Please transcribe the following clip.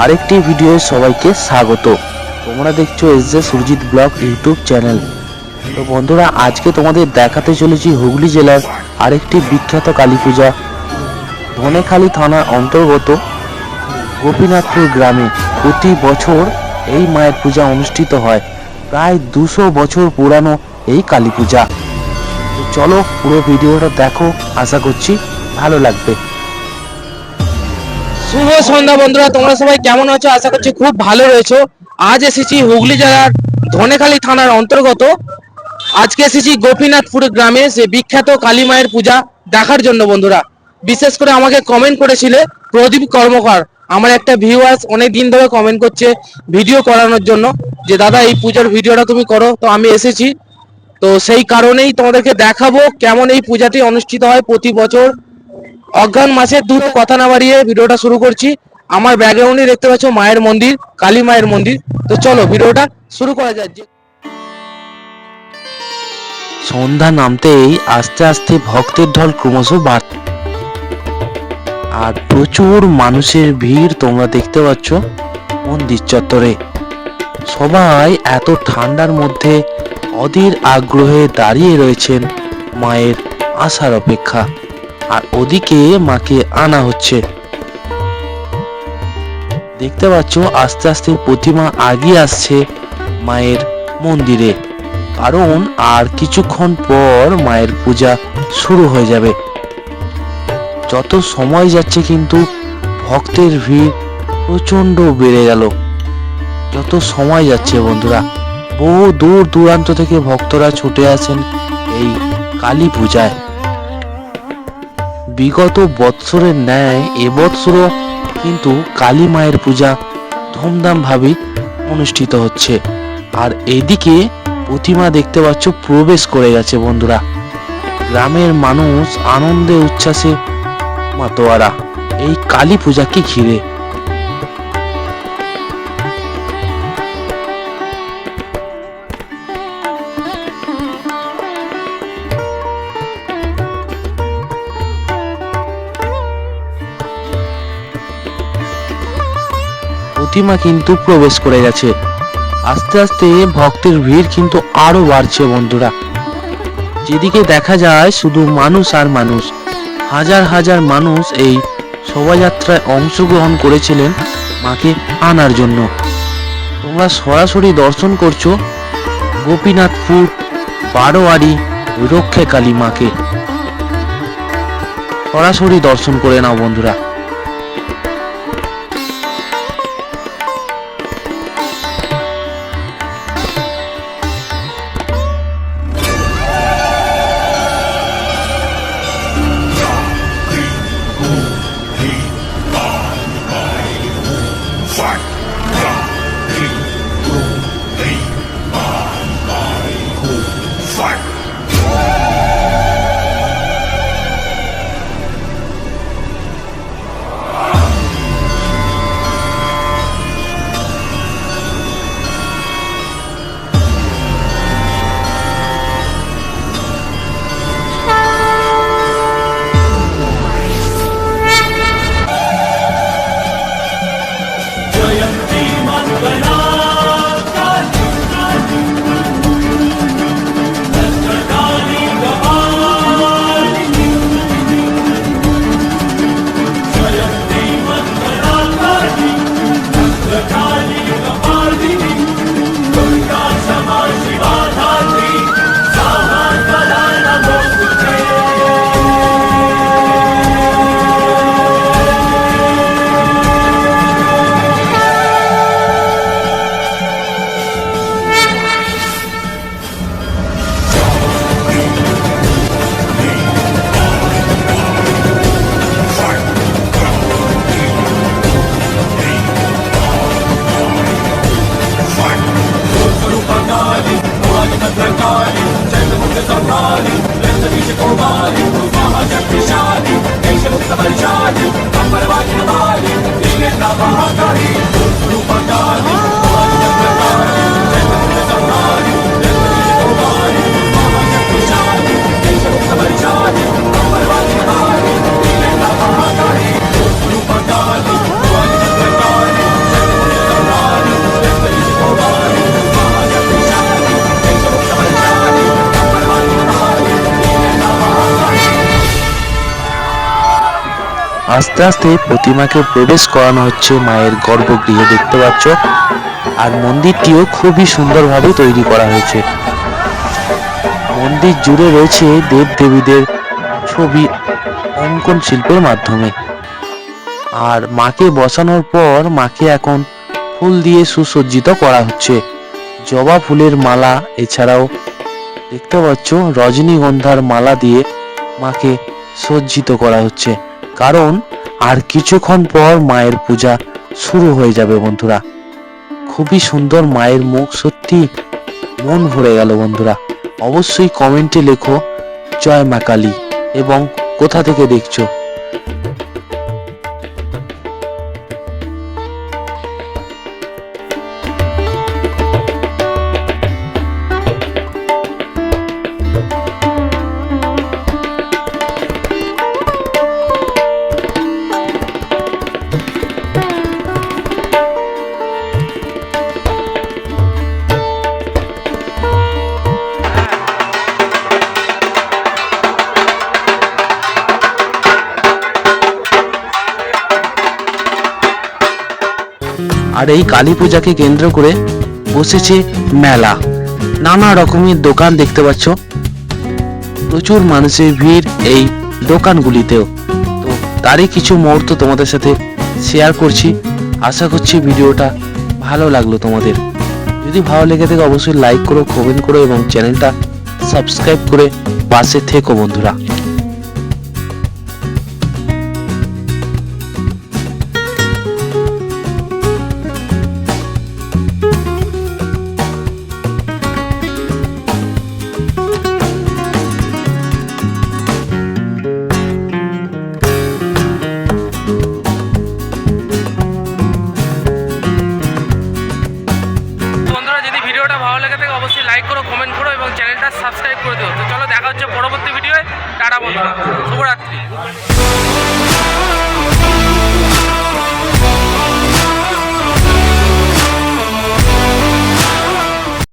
আরেকটি ভিডিও সবাইকে স্বাগত। তোমরা দেখছ S J Surajit blog YouTube channel. তো বন্ধুরা, আজকে তোমাদের দেখাতে চলেছি হুগলি জেলার আরেকটি বিখ্যাত কালী পূজা। ধনেখালি থানার অন্তর্গত গোপীনাথপুর গ্রামে প্রতি বছর এই মায়ের পূজা অনুষ্ঠিত হয়। প্রায় দুশো বছর পুরানো এই কালী পূজা। চলো পুরো ভিডিওটা দেখো, আশা করছি ভালো লাগবে। শুভ সন্ধ্যা বন্ধুরা, তোমরা সবাই কেমন আছো? আশা করছি খুব ভালো রয়েছো। আজ এসেছি হুগলি জেলার ধনেখালী থানার অন্তর্গত। আজকে এসেছি গোপীনাথপুর গ্রামে, সে বিখ্যাত কালী মায়ের পূজা দেখার জন্য বন্ধুরা। বিশেষ করে আমাকে কমেন্ট করেছিলে প্রদীপ কর্মকার। আমার একটা ভিউয়ার্স অনেক দিন ধরে কমেন্ট করছে ভিডিও করানোর জন্য যে, দাদা, এই পূজার ভিডিওটা তুমি করো। তো আমি এসেছি। তো সেই কারণেই তোমাদেরকে দেখাবো কেমন এই পূজাটি অনুষ্ঠিত হয় প্রতি বছর। অজ্ঞান মাসের দূর কথা না বাড়িয়ে ভিডিওটা শুরু করছি। আমার ব্যাকগ্রাউন্ডে দেখতে পাচ্ছ মায়ের মন্দির, কালী মায়ের মন্দির। তো চলো ভিডিওটা শুরু করা যাক। সন্ধ্যা নামতেই আস্তে আস্তে ভক্তের ঢল ক্রমশ বাড়ত আর প্রচুর মানুষের ভিড় তোমরা দেখতে পাচ্ছ মন্দির চত্বরে। সবাই এত ঠান্ডার মধ্যে অধীর আগ্রহে দাঁড়িয়ে রয়েছেন মায়ের আসার অপেক্ষা। আর ওদিকে মাকে আনা হচ্ছে। দেখতে পাচ্ছ, আস্তে আস্তে প্রতিমা আগিয়ে আসছে মায়ের মন্দিরে। কারণ আর কিছুক্ষণ পর মায়ের পূজা শুরু হয়ে যাবে। যত সময় যাচ্ছে কিন্তু ভক্তের ভিড় প্রচণ্ড বেড়ে গেল। যত সময় যাচ্ছে বন্ধুরা, বহু দূর দূরান্ত থেকে ভক্তরা ছুটে আসেন এই কালী পূজায়। বিগত বৎসরের ন্যায় এবৎসরও কিন্তু কালী মায়ের পূজা ধুমধামভাবে অনুষ্ঠিত হচ্ছে। আর এদিকে প্রতিমা দেখতে পাচ্ছ প্রবেশ করে গেছে বন্ধুরা। গ্রামের মানুষ আনন্দে উচ্ছ্বাসে মাতোয়ারা। এই কালী পূজাকে ঘিরে প্রতিমা কিন্তু প্রবেশ করে গেছে। আস্তে আস্তে ভক্তের ভিড় কিন্তু আরও বাড়ছে বন্ধুরা। যেদিকে দেখা যায় শুধু মানুষ আর মানুষ। হাজার হাজার মানুষ এই শোভাযাত্রায় অংশগ্রহণ করেছিলেন মাকে আনার জন্য। তোমরা সরাসরি দর্শন করছ গোপীনাথপুর, বারোয়ারি রক্ষে কালী মাকে। সরাসরি দর্শন করে নাও বন্ধুরা। আস্তে আস্তে প্রতিমাকে প্রবেশ করানো হচ্ছে মায়ের গর্ভগৃহে, দেখতে পাচ্ছ? আর মন্দিরটিও খুবই সুন্দরভাবে তৈরি করা হয়েছে। মন্দির জুড়ে রয়েছে দেব দেবীদের ছবি অঙ্কন শিল্পের মাধ্যমে। আর মাকে বসানোর পর মাকে এখন ফুল দিয়ে সুসজ্জিত করা হচ্ছে। জবা ফুলের মালা, এছাড়াও দেখতে পাচ্ছ রজনীগন্ধার মালা দিয়ে মাকে সজ্জিত করা হচ্ছে। কারণ আর কিছুক্ষণ পর মায়ের পূজা শুরু হয়ে যাবে বন্ধুরা। খুবই সুন্দর মায়ের মুখ সত্যি মন ভরে গেল বন্ধুরা। অবশ্যই কমেন্টে লেখো, জয় মা কালী, এবং কোথা থেকে দেখছ? আর এই কালী পূজাকে কেন্দ্র করে বসেছে মেলা। নানা রকমের দোকান দেখতে পাচ্ছ। প্রচুর মানুষের ভিড় এই দোকানগুলিতেও। তো তারই কিছু মুহূর্ত তোমাদের সাথে শেয়ার করছি। আশা করছি ভিডিওটা ভালো লাগল তোমাদের। যদি ভালো লেগে থাকে অবশ্যই লাইক করো কমেন্ট করো এবং চ্যানেলটা সাবস্ক্রাইব করে পাশে থেকো বন্ধুরা। কমেন্ট করো এবং চ্যানেলটা সাবস্ক্রাইব করে দিও। তো চলো দেখা হচ্ছে পরবর্তী ভিডিওয় টাটা বন্ধুরা। শুভরাত্রি।